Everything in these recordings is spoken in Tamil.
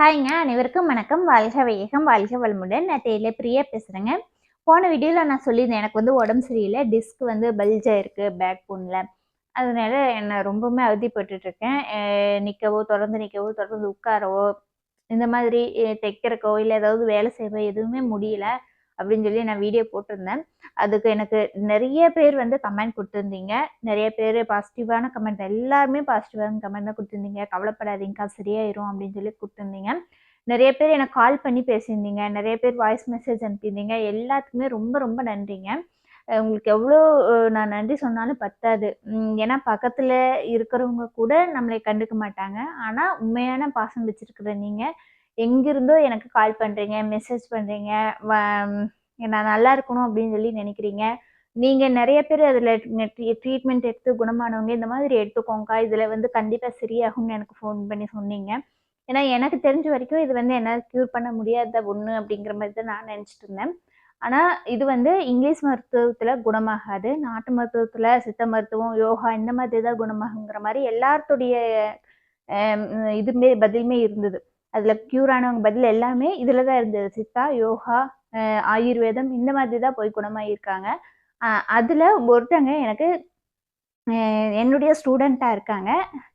ஹாய்ங்க அனைவருக்கும் வணக்கம். வாழ்க வையகம் வாழ்க வளமுடன். நான் டெய்லர் பிரியா பேசுகிறேங்க போன வீடியோவில் நான் சொல்லியிருந்தேன் எனக்கு வந்து உடம்பு சரியில்லை டிஸ்க் வந்து பல்ஜாக இருக்குது பேக் போனில் அதனால நான் ரொம்பவுமே அவதிப்பட்டுட்ருக்கேன். நிற்கவோ தொடர்ந்து நிற்கவோ தொடர்ந்து உட்காரவோ இந்த மாதிரி தைக்கிறக்கோ இல்லை ஏதாவது வேலை செய்யவோ எதுவுமே முடியல. அப்படின்னு சொல்லி நான் வீடியோ போட்டிருந்தேன். அதுக்கு எனக்கு நிறைய பேர் வந்து கமெண்ட் கொடுத்துருந்தீங்க. நிறைய பேர் பாசிட்டிவான கமெண்ட் எல்லாருமே பாசிட்டிவான கமெண்ட் தான் கொடுத்துருந்தீங்க. கவலைப்படாதீங்கக்கா சரியாயிரும் அப்படின்னு சொல்லி கொடுத்துருந்தீங்க. நிறைய பேர் எனக்கு கால் பண்ணி பேசியிருந்தீங்க. நிறைய பேர் வாய்ஸ் மெசேஜ் அனுப்பியிருந்தீங்க. எல்லாத்துக்குமே ரொம்ப ரொம்ப நன்றிங்க. உங்களுக்கு எவ்வளோ நான் நன்றி சொன்னாலும் பத்தாது. ஏன்னா பக்கத்தில் இருக்கிறவங்க கூட நம்மளை கண்டுக்க மாட்டாங்க. ஆனால் உண்மையான பாசம் வச்சிருக்கிற நீங்கள் எங்கிருந்தோ எனக்கு கால் பண்ணுறீங்க மெசேஜ் பண்ணுறீங்க நான் நல்லா இருக்கணும் அப்படின்னு சொல்லி நினைக்கிறீங்க. நீங்கள் நிறைய பேர் அதில் ட்ரீட்மெண்ட் எடுத்து குணமானவங்க. இந்த மாதிரி எடுத்துக்கோங்க. இதில் வந்து கண்டிப்பாக சரியாகும்னு எனக்கு ஃபோன் பண்ணி சொன்னீங்க. ஏன்னா எனக்கு தெரிஞ்ச வரைக்கும் இது வந்து என்னால் க்யூர் பண்ண முடியாத ஒன்று அப்படிங்கிற மாதிரி தான் நான் நினச்சிட்டு இருந்தேன். ஆனால் இது வந்து இங்கிலீஷ் மருத்துவத்தில் குணமாகாது. நாட்டு மருத்துவத்தில் சித்த மருத்துவம் யோகா இந்த மாதிரி தான் குணமாகுங்கிற மாதிரி எல்லாத்துடைய இதுமே பதிலுமே இருந்தது. அதில் க்யூர் ஆனவங்க பதில் எல்லாமே இதில் தான் இருந்தது. சித்தா யோகா ஆயுர்வேதம் இந்த மாதிரி தான் போய் குணமாயிருக்காங்க. அதில் ஒருத்தங்க எனக்கு என்னுடைய ஸ்டூடெண்ட்டாக இருக்காங்க.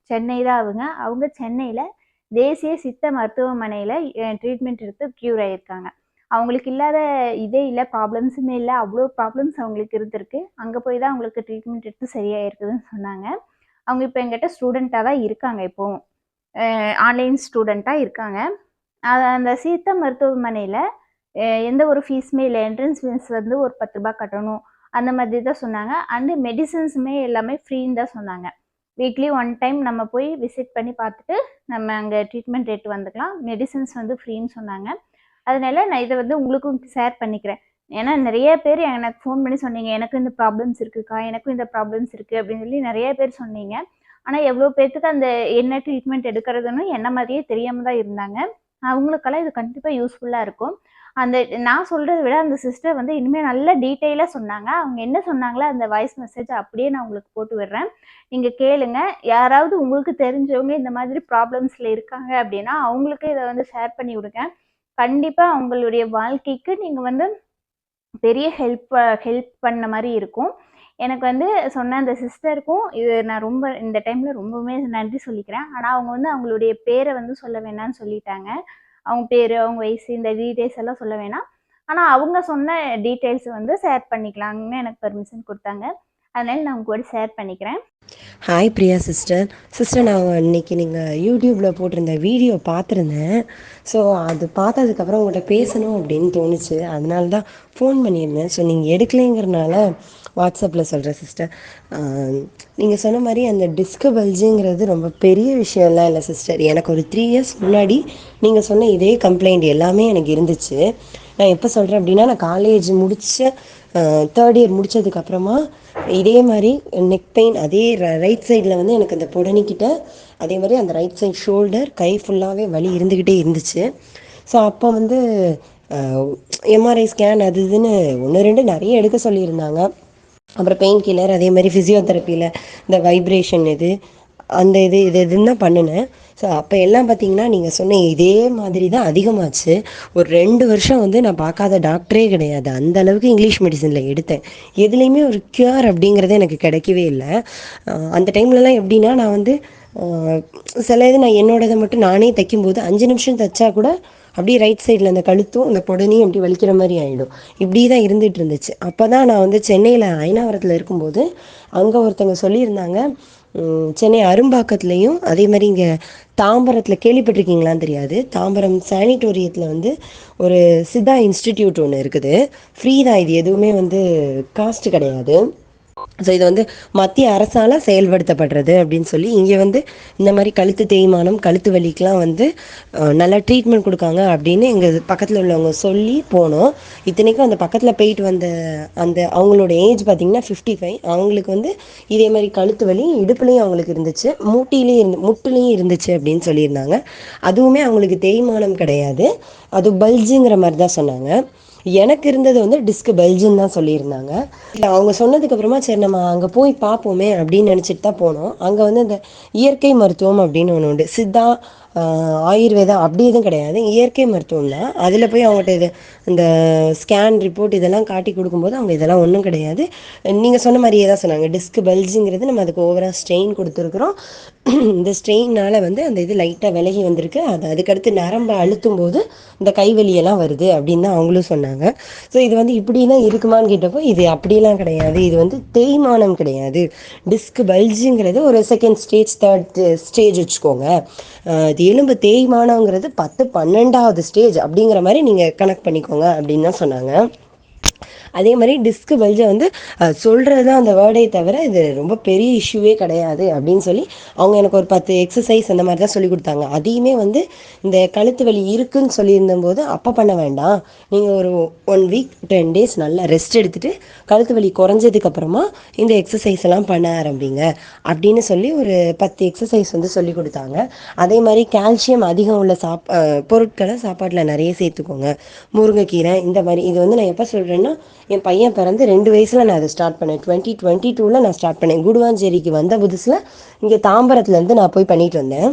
சென்னை தான் அவங்க. அவங்க சென்னையில் தேசிய சித்த மருத்துவமனையில் ட்ரீட்மெண்ட் எடுத்து க்யூர் ஆகியிருக்காங்க அவங்களுக்கு இல்லாத இதே இல்லை ப்ராப்ளம்ஸுமே இல்லை. அவ்வளோ ப்ராப்ளம்ஸ் அவங்களுக்கு இருந்திருக்கு. அங்கே போய் தான் அவங்களுக்கு ட்ரீட்மெண்ட் எடுத்து சரியாயிருக்குதுன்னு சொன்னாங்க. அவங்க இப்போ எங்கிட்ட ஸ்டூடெண்ட்டாக தான் இருக்காங்க இப்போவும். ஆன்லைன் ஸ்டூடெண்ட்டாக இருக்காங்க. அந்த சீத்த மருத்துவமனையில் எந்த ஒரு ஃபீஸுமே இல்லை என்ட்ரன்ஸ் ஃபீஸ் வந்து ஒரு பத்து ரூபா கட்டணும். அந்த மாதிரி தான் சொன்னாங்க. அண்டு மெடிசன்ஸுமே எல்லாமே ஃப்ரீன்னு தான் சொன்னாங்க. வீக்லி ஒன் டைம் நம்ம போய் விசிட் பண்ணி பார்த்துட்டு நம்ம அங்கே ட்ரீட்மெண்ட் ரேட் வந்துக்கலாம். மெடிசன்ஸ் வந்து ஃப்ரீன்னு சொன்னாங்க. அதனால நான் இதை வந்து உங்களுக்கும் ஷேர் பண்ணிக்கிறேன். ஏன்னா நிறைய பேர் எனக்கு ஃபோன் பண்ணி சொன்னீங்க. எனக்கும் இந்த ப்ராப்ளம்ஸ் இருக்குக்கா எனக்கும் இந்த ப்ராப்ளம்ஸ் இருக்குது அப்படின்னு சொல்லி நிறைய பேர் சொன்னீங்க. ஆனால் எவ்வளோ பேர்த்துக்கு அந்த என்ன ட்ரீட்மெண்ட் எடுக்கிறதுன்னு என்ன மாதிரியே தெரியாமல் தான் இருந்தாங்க. அவங்களுக்கெல்லாம் இது கண்டிப்பாக யூஸ்ஃபுல்லாக இருக்கும். அந்த நான் சொல்கிறத விட அந்த சிஸ்டர் வந்து இனிமேல் நல்ல டீட்டெயிலாக சொன்னாங்க. அவங்க என்ன சொன்னாங்களோ அந்த வாய்ஸ் மெசேஜ் அப்படியே நான் உங்களுக்கு போட்டு விடுறேன். நீங்கள் கேளுங்க. யாராவது உங்களுக்கு தெரிஞ்சவங்க இந்த மாதிரி ப்ராப்ளம்ஸில் இருக்காங்க அப்படின்னா அவங்களுக்கு இதை வந்து ஷேர் பண்ணி விடுங்க. கண்டிப்பாக அவங்களுடைய வாழ்க்கைக்கு நீங்கள் வந்து பெரிய ஹெல்ப் ஹெல்ப் பண்ண மாதிரி இருக்கும். எனக்கு வந்து சொன்ன அந்த சிஸ்டருக்கும் இது நான் ரொம்ப இந்த டைமில் ரொம்பவுமே நன்றி சொல்லிக்கிறேன். ஆனால் அவங்க வந்து அவங்களுடைய பேரை வந்து சொல்ல வேணாம்னு சொல்லிட்டாங்க. அவங்க பேர் அவங்க வயசு இந்த டீட்டெயில்ஸ் எல்லாம் சொல்ல வேணாம். ஆனால் அவங்க சொன்ன டீட்டெயில்ஸ் வந்து ஷேர் பண்ணிக்கலாங்கன்னு எனக்கு பர்மிஷன் கொடுத்தாங்க. அதனால் நான் உங்க கூட ஷேர் பண்ணிக்கிறேன். ஹாய் பிரியா சிஸ்டர் சிஸ்டர் நான் இன்னைக்கு நீங்கள் யூடியூப்பில் போட்டிருந்த வீடியோ பார்த்துருந்தேன். ஸோ அது பார்த்ததுக்கப்புறம் உங்கள்கிட்ட பேசணும் அப்படின்னு தோணுச்சு. அதனால தான் ஃபோன் பண்ணியிருந்தேன். ஸோ நீங்கள் எடுக்கலைங்கிறனால வாட்ஸ்அப்பில் சொல்கிறேன் சிஸ்டர் நீங்கள் சொன்ன மாதிரி அந்த டிஸ்கபல்ஜிங்கிறது ரொம்ப பெரிய விஷயம்லாம் இல்லை சிஸ்டர் எனக்கு ஒரு த்ரீ இயர்ஸ் முன்னாடி நீங்கள் சொன்ன இதே கம்ப்ளைண்ட் எல்லாமே எனக்கு இருந்துச்சு. நான் எப்போ சொல்கிறேன் அப்படின்னா நான் காலேஜ் முடித்த தேர்ட் இயர் முடிச்சதுக்கப்புறமா இதே மாதிரி நெக் பெயின் அதே ரைட் சைடில் வந்து எனக்கு அந்த புடனிக்கிட்ட அதே மாதிரி அந்த ரைட் சைட் ஷோல்டர் கை ஃபுல்லாகவே வலி இருந்துக்கிட்டே இருந்துச்சு. ஸோ அப்போ வந்து எம்ஆர்ஐ ஸ்கேன் அது இதுன்னு ஒன்று ரெண்டு நிறைய எடுக்க சொல்லியிருந்தாங்க. அப்புறம் பெயின் கில்லர் அதே மாதிரி ஃபிசியோதெரப்பியில் இந்த வைப்ரேஷன் இது அந்த இது இது இதுன்னு தான் பண்ணினேன். ஸோ அப்போ எல்லாம் பார்த்தீங்கன்னா நீங்கள் சொன்ன இதே மாதிரி தான் அதிகமாச்சு. ஒரு ரெண்டு வருஷம் வந்து நான் பார்க்காத டாக்டரே கிடையாது. அந்த அளவுக்கு இங்கிலீஷ் மெடிசனில் எடுத்தேன். எதுலேயுமே ஒரு க்யூர் அப்படிங்கிறது எனக்கு கிடைக்கவே இல்லை. அந்த டைம்லலாம் எப்படின்னா நான் வந்து சில இது நான் என்னோடதை மட்டும் நானே தைக்கும்போது அஞ்சு நிமிஷம் தைச்சா கூட அப்படியே ரைட் சைடில் அந்த கழுத்தும் அந்த புடனையும் அப்படி வலிக்கிற மாதிரி ஆகிடும் இப்படி தான் இருந்துகிட்டு இருந்துச்சு அப்போ தான் நான் வந்து சென்னையில் ஐநாவரத்தில் இருக்கும்போது அங்கே ஒருத்தவங்க சொல்லியிருந்தாங்க சென்னை அரும்பாக்கத்துலேயும் அதே மாதிரி இங்கே தாம்பரத்தில் கேள்விப்பட்டிருக்கீங்களான்னு தெரியாது. தாம்பரம் சானிட்டோரியத்தில் வந்து ஒரு சித்தா இன்ஸ்டிடியூட் ஒன்று இருக்குது. ஃப்ரீ தான் இது எதுவுமே வந்து காஸ்ட் கிடையாது. ஸோ இது வந்து மத்திய அரசால் செயல்படுத்தப்படுறது அப்படின்னு சொல்லி இங்கே வந்து இந்த மாதிரி கழுத்து தேய்மானம் கழுத்து வலிக்கெலாம் வந்து நல்லா ட்ரீட்மெண்ட் கொடுக்காங்க அப்படின்னு எங்கள் பக்கத்தில் உள்ளவங்க சொல்லி போனோம். இத்தனைக்கும் அந்த பக்கத்தில் போயிட்டு வந்த அந்த அவங்களோட ஏஜ் பார்த்திங்கன்னா ஃபிஃப்டி ஃபைவ் அவங்களுக்கு வந்து இதே மாதிரி கழுத்து வலி இடுப்புலையும் அவங்களுக்கு இருந்துச்சு மூட்டிலையும் இருந்து முட்டுலேயும் இருந்துச்சு அப்படின்னு சொல்லியிருந்தாங்க. அதுவுமே அவங்களுக்கு தேய்மானம் கிடையாது. அது பல்ஜுங்கிற மாதிரி தான் சொன்னாங்க. எனக்கு இருந்தது வந்து டிஸ்க் பெல்ஜுன்னு தான் சொல்லியிருந்தாங்க. இல்லை அவங்க சொன்னதுக்கு அப்புறமா சரி நம்ம அங்கே போய் பார்ப்போமே அப்படின்னு நினச்சிட்டு தான் போனோம். அங்கே வந்து இந்த இயற்கை மருத்துவம் அப்படின்னு ஒன்று உண்டு. சித்தா ஆயுர்வேதம் ஆயுர்வேதா அப்படி எதுவும் கிடையாது. இயற்கை மருத்துவம் தான் அதில் போய் அவங்ககிட்ட இது இந்த ஸ்கேன் ரிப்போர்ட் இதெல்லாம் காட்டி கொடுக்கும்போது அவங்க இதெல்லாம் ஒன்றும் கிடையாது. நீங்கள் சொன்ன மாதிரியே தான் சொன்னாங்க. டிஸ்க் பல்ஜிங்கிறது நம்ம அதுக்கு ஓவராக ஸ்ட்ரெயின் கொடுத்துருக்குறோம். இந்த ஸ்ட்ரெயினால் வந்து அந்த இது லைட்டாக விலகி வந்திருக்கு. அது அதுக்கடுத்து நரம்பை அழுத்தும் போது இந்த கைவலியெல்லாம் வருது அப்படின்னு தான் அவங்களும் சொன்னாங்க. ஸோ இது வந்து இப்படி தான் இருக்குமான்னு கேட்டப்போ இது அப்படிலாம் கிடையாது. இது வந்து தேய்மானம் கிடையாது. டிஸ்க் பல்ஜிங்கிறது ஒரு செகண்ட் ஸ்டேஜ் தேர்ட் ஸ்டேஜ் வச்சுக்கோங்க. இது எலும்பு தேய்மானங்கிறது பத்து பன்னெண்டாவது ஸ்டேஜ் அப்படிங்கிற மாதிரி நீங்கள் கனெக்ட் பண்ணிக்கோங்க. அப்படின்னு தான் சொன்னாங்க. அதே மாதிரி டிஸ்க் பல்ஜை வந்து சொல்கிறது தான் அந்த வேர்டே தவிர இது ரொம்ப பெரிய இஷ்யூவே கிடையாது அப்படின்னு சொல்லி அவங்க எனக்கு ஒரு பத்து எக்ஸசைஸ் அந்த மாதிரி தான் சொல்லி கொடுத்தாங்க. அதையுமே வந்து இந்த கழுத்து வலி இருக்குன்னு சொல்லியிருந்தபோது அப்போ பண்ண வேண்டாம். நீங்கள் ஒரு ஒன் வீக் டென் டேஸ் நல்லா ரெஸ்ட் எடுத்துகிட்டு கழுத்து வலி குறைஞ்சதுக்கப்புறமா இந்த எக்ஸசைஸ் எல்லாம் பண்ண ஆரம்பிங்க அப்படின்னு சொல்லி ஒரு பத்து எக்ஸசைஸ் வந்து சொல்லி கொடுத்தாங்க. அதே மாதிரி கால்சியம் அதிகம் உள்ள சாப் பொருட்களை சாப்பாட்டில் நிறைய சேர்த்துக்கோங்க. முருங்கைக்கீரை இந்த மாதிரி இது வந்து நான் எப்போ சொல்கிறேன்னா என் பையன் பிறந்து ரெண்டு வயசில் நான் அதை ஸ்டார்ட் பண்ணேன். டுவெண்ட்டி டுவெண்ட்டி டூவில் நான் ஸ்டார்ட் பண்ணேன். குடுவாஞ்சேரிக்கு வந்த புதுசில் இங்கே தாம்பரத்துலேருந்து நான் போய் பண்ணிட்டு வந்தேன்.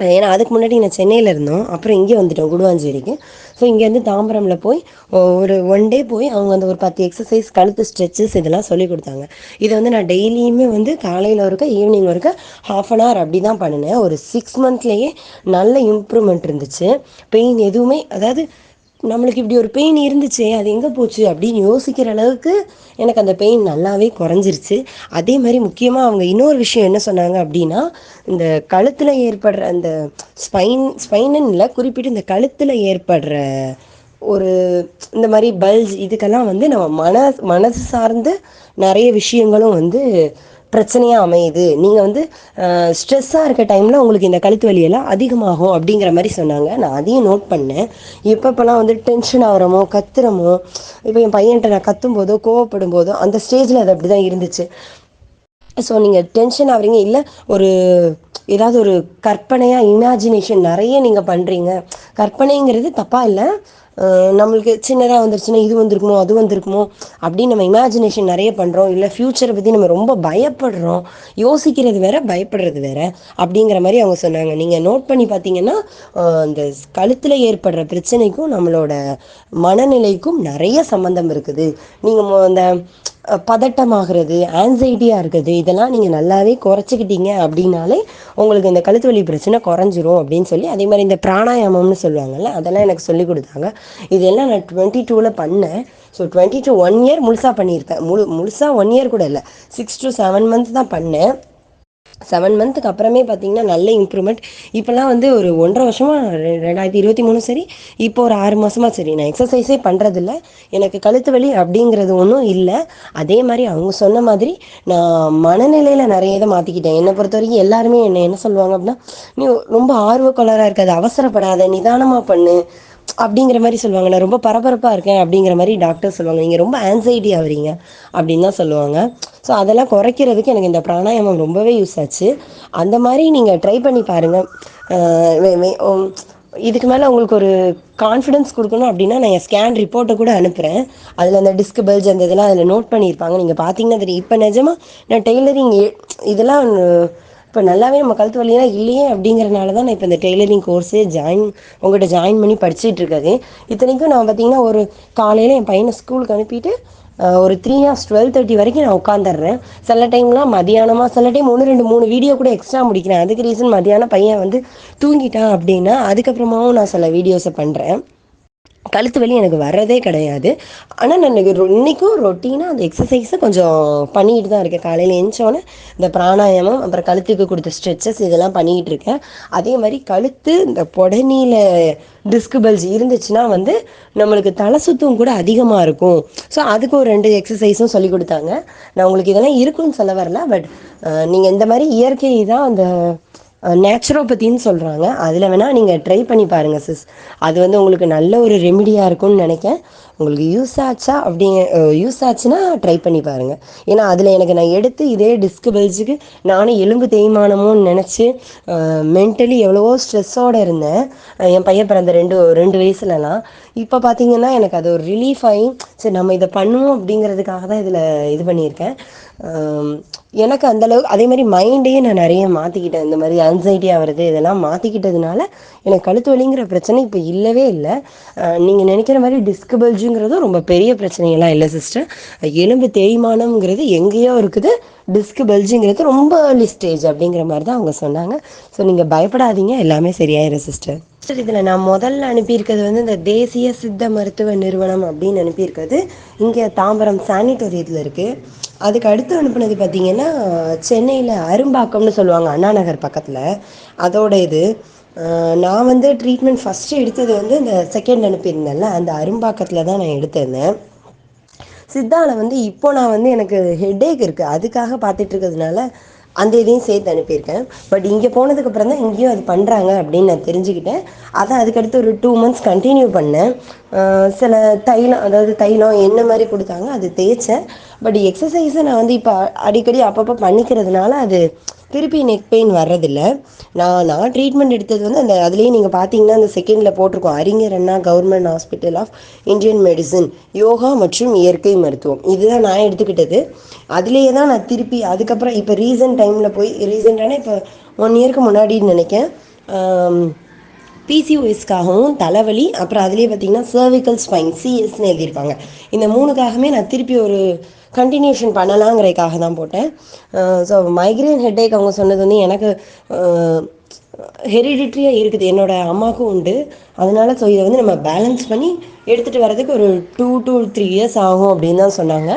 ஏன்னா அதுக்கு முன்னாடி நான் சென்னையில் இருந்தோம். அப்புறம் இங்கே வந்துட்டோம் குடுவாஞ்சேரிக்கு. ஸோ இங்கேருந்து தாம்பரமில் போய் ஒரு ஒன் டே போய் அவங்க அந்த ஒரு பத்து எக்ஸசைஸ் கழுத்து ஸ்ட்ரெச்சஸ் இதெல்லாம் சொல்லி கொடுத்தாங்க. இதை வந்து நான் டெய்லியுமே வந்து காலையில் ஒருக்க ஈவினிங் ஒருக்க ஹாஃப் அன் ஹவர் அப்படி தான் பண்ணினேன். ஒரு சிக்ஸ் மந்த்லேயே நல்ல இம்ப்ரூவ்மெண்ட் இருந்துச்சு. பெயின் எதுவுமே அதாவது நம்மளுக்கு இப்படி ஒரு பெயின் இருந்துச்சு அது எங்கே போச்சு அப்படின்னு யோசிக்கிற அளவுக்கு எனக்கு அந்த பெயின் நல்லாவே குறைஞ்சிருச்சு. அதே மாதிரி முக்கியமாக அவங்க இன்னொரு விஷயம் என்ன சொன்னாங்க அப்படின்னா இந்த கழுத்தில் ஏற்படுற அந்த ஸ்பைன் ஸ்பைனுன்னு இல்லை குறிப்பிட்டு இந்த கழுத்தில் ஏற்படுற ஒரு இந்த மாதிரி பல்ஜ் இதுக்கெல்லாம் வந்து நம்ம மன மனசு சார்ந்து நிறைய விஷயங்களும் வந்து பிரச்சனையாக அமையுது. நீங்கள் வந்து ஸ்ட்ரெஸ்ஸாக இருக்க டைமில் உங்களுக்கு இந்த கழுத்து வலியெல்லாம் அதிகமாகும் அப்படிங்கிற மாதிரி சொன்னாங்க. நான் அதையும் நோட் பண்ணேன். இப்போ இப்போலாம் வந்து டென்ஷன் ஆகிறமோ கத்துறமோ இப்போ என் பையன்கிட்ட நான் கத்தும் போதோ கோவப்படும் போதோ அந்த ஸ்டேஜில் அது அப்படி தான் இருந்துச்சு. ஸோ நீங்கள் டென்ஷன் ஆகுறீங்க. இல்லை ஒரு ஏதாவது ஒரு கற்பனையாக இமேஜினேஷன் நிறைய நீங்கள் பண்ணுறீங்க கற்பனைங்கிறது தப்பாக இல்லை. நம்மளுக்கு சின்னதாக வந்துருச்சுன்னா இது வந்திருக்குமோ அது வந்திருக்குமோ அப்படின்னு நம்ம இமேஜினேஷன் நிறைய பண்ணுறோம் இல்லை ஃப்யூச்சரை பற்றி நம்ம ரொம்ப பயப்படுறோம். யோசிக்கிறது வேற பயப்படுறது வேற அப்படிங்கிற மாதிரி அவங்க சொன்னாங்க. நீங்கள் நோட் பண்ணி பார்த்தீங்கன்னா அந்த கழுத்தில் ஏற்படுற பிரச்சனைக்கும் நம்மளோட மனநிலைக்கும் நிறைய சம்மந்தம் இருக்குது. நீங்கள் அந்த பதட்டமாகிறது ஆன்சைட்டியாக இருக்குது. இதெல்லாம் நீங்கள் நல்லாவே குறைச்சிக்கிட்டீங்க அப்படின்னாலே உங்களுக்கு இந்த கழுத்து வலி பிரச்சனை குறைஞ்சிரும் அப்படின்னு சொல்லி அதே மாதிரி இந்த பிராணாயாமம்னு சொல்லுவாங்கல்ல அதெல்லாம் எனக்கு சொல்லி கொடுத்தாங்க. இதெல்லாம் நான் டுவெண்ட்டி டூவில் பண்ணேன். So twenty two one year முழுசாக பண்ணியிருக்கேன் முழு முழுசாக ஒன் இயர் கூட இல்லை. சிக்ஸ் டு செவன் மந்த் தான் பண்ணேன். செவன் மந்த்துக்கு அப்புறமே பார்த்தீங்கன்னா நல்ல இம்ப்ரூவ்மெண்ட் இப்போல்லாம் வந்து ஒரு ஒன்றரை வருஷமாக ரெண்டாயிரத்தி இருபத்தி மூணு சரி இப்போ ஒரு ஆறு மாதமாக சரி. நான் எக்ஸசைஸே பண்ணுறதில்ல எனக்கு கழுத்து வலி அப்படிங்கிறது ஒன்றும் இல்லை. அதே மாதிரி அவங்க சொன்ன மாதிரி நான் மனநிலையில் நிறைய இதை மாற்றிக்கிட்டேன் என்னை பொறுத்த வரைக்கும் எல்லாருமே என்னை என்ன சொல்லுவாங்க அப்படின்னா நீ ரொம்ப ஆர்வக்கொளராக இருக்காது அவசரப்படாத நிதானமாக பண்ணு. அப்படிங்கிற மாதிரி சொல்லுவாங்க. நான் ரொம்ப பரபரப்பாக இருக்கேன் அப்படிங்கிற மாதிரி டாக்டர் சொல்லுவாங்க. நீங்கள் ரொம்ப ஆன்சைட்டி ஆகுறீங்க அப்படின்னு தான் சொல்லுவாங்க. ஸோ அதெல்லாம் குறைக்கிறதுக்கு எனக்கு இந்த பிராணாயாமம் ரொம்பவே யூஸ் ஆச்சு. அந்த மாதிரி நீங்கள் ட்ரை பண்ணி பாருங்கள் இதுக்கு மேலே உங்களுக்கு ஒரு கான்ஃபிடன்ஸ் கொடுக்கணும் அப்படின்னா நான் என் ஸ்கேன் ரிப்போர்ட்டை கூட அனுப்புகிறேன் அதில் அந்த டிஸ்க் பல்ஜ் அந்த இதெல்லாம் அதில் நோட் பண்ணியிருப்பாங்க. நீங்கள் பார்த்தீங்கன்னா தெரியும். இப்போ நிஜமாக நான் டெய்லரிங் இதெல்லாம் இப்போ நல்லாவே நம்ம கழுத்து வலியெல்லாம் இல்லையே அப்படிங்கிறனால தான் நான் இப்போ இந்த டெய்லரிங் கோர்ஸே ஜாயின் உங்கள்கிட்ட ஜாயின் பண்ணி படிச்சுட்டு இருக்காது இத்தனைக்கும் நான் பார்த்தீங்கன்னா ஒரு காலையில் என் பையனை ஸ்கூலுக்கு அனுப்பிட்டு ஒரு த்ரீ ஹார்ஸ் டுவெல் தேர்ட்டி வரைக்கும் நான் உட்காந்துடுறேன் சில டைம்லாம் மதியானமாக சில டைம் ஒன்று ரெண்டு மூணு வீடியோ கூட எக்ஸ்ட்ரா முடிக்கிறேன். அதுக்கு ரீசன் மதியானம் பையன் வந்து தூங்கிட்டான் அப்படின்னா அதுக்கப்புறமாவும் நான் சில வீடியோஸை பண்ணுறேன் கழுத்து வலி எனக்கு வர்றதே கிடையாது. ஆனால் நான் இன்னைக்கு இன்னைக்கும் ரொட்டீனாக அந்த எக்ஸசைஸை கொஞ்சம் பண்ணிக்கிட்டு தான் இருக்கேன். காலையில் எழுந்தோடனே இந்த பிராணாயாமம் அப்புறம் கழுத்துக்கு கொடுத்த ஸ்ட்ரெச்சஸ் இதெல்லாம் பண்ணிக்கிட்டு இருக்கேன். அதே மாதிரி கழுத்து இந்த புடனியில் டிஸ்க் பல்ஜ் இருந்துச்சுன்னா வந்து நம்மளுக்கு தலை சுத்தம் கூட அதிகமாக இருக்கும். ஸோ அதுக்கு ஒரு ரெண்டு எக்ஸசைஸும் சொல்லி கொடுத்தாங்க. நான் உங்களுக்கு இதெல்லாம் இருக்குன்னு சொல்ல வரல பட் நீங்கள் இந்த மாதிரி இயற்கை தான் அந்த நேச்சுரோபதின்னு சொல்கிறாங்க அதில் வேணால் நீங்கள் ட்ரை பண்ணி பாருங்கள் சிஸ் அது வந்து உங்களுக்கு நல்ல ஒரு ரெமிடியாக இருக்கும்னு நினைக்கேன் உங்களுக்கு யூஸ் ஆச்சா? அப்படி யூஸ் ஆச்சுன்னா ட்ரை பண்ணி பாருங்கள் ஏன்னா அதில் எனக்கு நான் எடுத்து இதே டிஸ்க் பெல்ஸுக்கு நானும் எலும்பு தேய்மானமோன்னு நினச்சி மென்டலி எவ்வளவோ ஸ்ட்ரெஸ்ஸோடு இருந்தேன். என் பையன் பிறந்த ரெண்டு ரெண்டு வயசுலலாம். இப்போ பார்த்தீங்கன்னா எனக்கு அது ஒரு ரிலீஃப் ஆகி சரி நம்ம இதை பண்ணுவோம் அப்படிங்கிறதுக்காக தான் இதில் இது பண்ணியிருக்கேன். எனக்கு அந்தளவுக்கு அதே மாதிரி மைண்டையே நான் நிறைய மாற்றிக்கிட்டேன் இந்த மாதிரி அன்சைட்டி ஆகிறது இதெல்லாம் மாற்றிக்கிட்டதுனால எனக்கு கழுத்து வலிங்கிற பிரச்சனை இப்போ இல்லவே இல்லை. நீங்கள் நினைக்கிற மாதிரி டிஸ்கபல்ஜுங்கிறதும் ரொம்ப பெரிய பிரச்சனையெல்லாம் இல்லை சிஸ்டர் எலும்பு தேய்மானம்ங்கிறது எங்கேயோ இருக்குது. டிஸ்க் பல்ஜுங்கிறது ரொம்ப ஏர்லி ஸ்டேஜ் அப்படிங்கிற மாதிரி தான் அவங்க சொன்னாங்க. ஸோ நீங்கள் பயப்படாதீங்க எல்லாமே சரியாயிரும் சிஸ்டர் சார் இதில் நான் முதல்ல அனுப்பியிருக்கிறது வந்து இந்த தேசிய சித்த மருத்துவ நிறுவனம் அப்படின்னு அனுப்பியிருக்கிறது. இங்கே தாம்பரம் சானிட்டோரியத்தில் இருக்குது அதுக்கு அடுத்து அனுப்புனது பார்த்தீங்கன்னா சென்னையில் அரும்பாக்கம்னு சொல்லுவாங்க அண்ணா நகர் பக்கத்தில். அதோட இது நான் வந்து ட்ரீட்மெண்ட் ஃபஸ்ட்டு எடுத்தது வந்து இந்த செகண்ட் அனுப்பியிருந்தேன்ல அந்த அரும்பாக்கத்தில் தான் நான் எடுத்திருந்தேன். சித்தாவில் வந்து இப்போ நான் வந்து எனக்கு ஹெட்டேக் இருக்குது அதுக்காக பார்த்துட்டு இருக்கிறதுனால அந்த இதையும் சேர்த்து அனுப்பியிருக்கேன். பட் இங்கே போனதுக்கப்புறம் தான் இங்கேயும் அது பண்ணுறாங்க அப்படின்னு நான் தெரிஞ்சுக்கிட்டேன். அதை அதுக்கடுத்து ஒரு டூ மந்த்ஸ் கண்டினியூ பண்ணேன். சில தைலம் அதாவது தைலம் என்ன மாதிரி கொடுத்தாங்க அது தேய்ச்சேன். பட் எக்ஸசைஸை நான் வந்து இப்போ அடிக்கடி அப்பப்போ பண்ணிக்கிறதுனால அது திருப்பி நெக் பெயின் வர்றதில்ல. நான் நான் ட்ரீட்மெண்ட் எடுத்தது வந்து அந்த அதுலேயே நீங்கள் பார்த்தீங்கன்னா அந்த செகண்டில் போட்டிருக்கோம். Arignar Anna government hospital of Indian medicine yoga மற்றும் இயற்கை மருத்துவம். இதுதான் நான் எடுத்துக்கிட்டது. அதுலேயே தான் நான் திருப்பி அதுக்கப்புறம் இப்போ ரீசன்ட் டைமில் போய் ரீசெண்டான இப்போ ஒன் இயர்க்கு முன்னாடின்னு நினைக்கேன் பிசிஓஎஸ்க்காகவும் தலைவலி அப்புறம் அதுலேயே பார்த்தீங்கன்னா சர்விக்கல் ஸ்பைன் சிஎஸ்னு எழுதியிருப்பாங்க. இந்த மூணுக்காகவே நான் திருப்பி ஒரு கண்டினியூஷன் பண்ணலாங்கிறதுக்காக தான் போட்டேன். ஸோ மைக்ரேன் ஹெட்டேக் அவங்க சொன்னது வந்து எனக்கு ஹெரிடிட்ரியாக இருக்குது. என்னோட அம்மாவுக்கும் உண்டு. அதனால் ஸோ இதை வந்து நம்ம பேலன்ஸ் பண்ணி எடுத்துகிட்டு வரதுக்கு ஒரு டூ டூ த்ரீ இயர்ஸ் ஆகும் அப்படின்னு தான் சொன்னாங்க.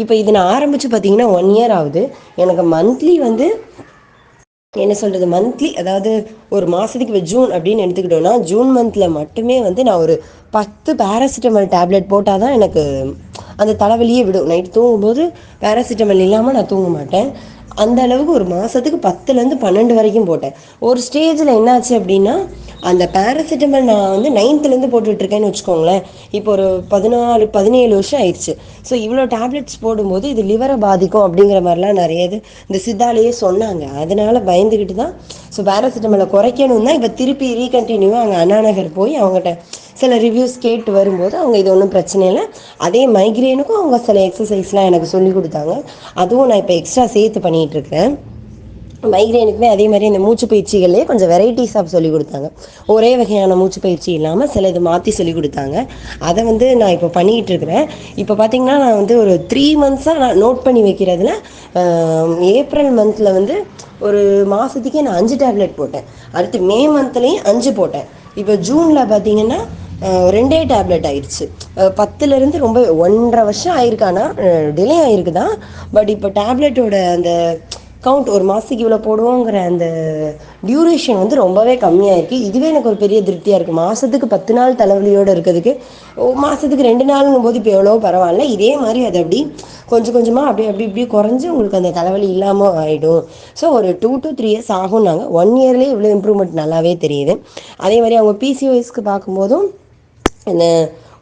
இப்போ இது நான் ஆரம்பித்து பார்த்தீங்கன்னா ஒன் இயர் ஆகுது. எனக்கு மந்த்லி வந்து என்ன சொல்கிறது மந்த்லி அதாவது ஒரு மாதத்துக்கு இப்போ ஜூன் அப்படின்னு எடுத்துக்கிட்டோன்னா ஜூன் மந்தில் மட்டுமே வந்து நான் ஒரு பத்து பேராசிட்டமால் டேப்லெட் போட்டால் தான் எனக்கு அந்த தலைவலியே விடும். நைட் தூங்கும்போது பேராசிட்டமல் இல்லாமல் நான் தூங்க மாட்டேன். அந்த அளவுக்கு ஒரு மாதத்துக்கு பத்துலேருந்து பன்னெண்டு வரைக்கும் போட்டேன். ஒரு ஸ்டேஜில் என்னாச்சு அப்படின்னா அந்த பேராசிட்டமல் நான் வந்து நைன்த்துலேருந்து போட்டுட்ருக்கேன்னு வச்சுக்கோங்களேன். இப்போ ஒரு பதினாலு பதினேழு வருஷம் ஆயிடுச்சு. ஸோ இவ்வளோ டேப்லெட்ஸ் போடும்போது இது லிவரை பாதிக்கும் அப்படிங்கிற மாதிரிலாம் நிறைய இது இந்த சித்தாலேயே சொன்னாங்க. அதனால பயந்துக்கிட்டு தான். ஸோ பேராசிட்டமலை குறைக்கணும் தான் இப்போ திருப்பி ரீகண்டினியூவாக அங்கே அண்ணாநகர் போய் அவங்ககிட்ட சில ரிவ்யூஸ் கேட்டு வரும்போது அவங்க இது ஒன்றும் பிரச்சனை இல்லை. அதே மைக்ரேனுக்கும் அவங்க சில எக்ஸசைஸ்லாம் எனக்கு சொல்லி கொடுத்தாங்க. அதுவும் நான் இப்போ எக்ஸ்ட்ரா சேர்த்து பண்ணிகிட்டு இருக்கிறேன். மைக்ரேனுக்குமே அதே மாதிரி இந்த மூச்சு பயிற்சிகள்லேயே கொஞ்சம் வெரைட்டிஸ் ஆஃப் சொல்லி கொடுத்தாங்க. ஒரே வகையான மூச்சு பயிற்சி இல்லாமல் சில இது மாற்றி சொல்லி கொடுத்தாங்க. அதை வந்து நான் இப்போ பண்ணிக்கிட்டு இருக்கிறேன். இப்போ பார்த்தீங்கன்னா நான் வந்து ஒரு த்ரீ மந்த்ஸாக நான் நோட் பண்ணி வைக்கிறதுல ஏப்ரல் மந்தில் வந்து ஒரு மாதத்துக்கே நான் அஞ்சு டேப்லெட் போட்டேன். அடுத்து மே மந்த்லேயும் அஞ்சு போட்டேன். இப்போ ஜூனில் பார்த்தீங்கன்னா ரெண்டே டேப்லெட் ஆயிடுச்சு. பத்துலேருந்து ரொம்ப ஒன்றரை வருஷம் ஆயிருக்கானா டிலே ஆயிருக்கு தான் பட் இப்போ டேப்லெட்டோட அந்த கவுண்ட் ஒரு மாதத்துக்கு இவ்வளோ போடுவோங்கிற அந்த டியூரேஷன் வந்து ரொம்பவே கம்மியாக இருக்குது இதுவே எனக்கு ஒரு பெரிய திருப்தியாக இருக்குது மாதத்துக்கு பத்து நாள் தலைவலியோடு இருக்கிறதுக்கு ஓ மாதத்துக்கு ரெண்டு நாளுங்கும் போது இப்போ எவ்வளோ பரவாயில்ல. இதே மாதிரி அது அப்படி கொஞ்சம் கொஞ்சமாக அப்படி அப்படி இப்படி குறைஞ்சி உங்களுக்கு அந்த தலைவலி இல்லாமல் ஆகிடும் ஸோ ஒரு டூ டு த்ரீ இயர்ஸ் ஆகும்னாங்க. ஒன் இயர்லேயே இவ்வளோ இம்ப்ரூவ்மெண்ட் நல்லாவே தெரியுது. அதே மாதிரி அவங்க பிசிஓஎஸ்க்கு பார்க்கும்போதும் இந்த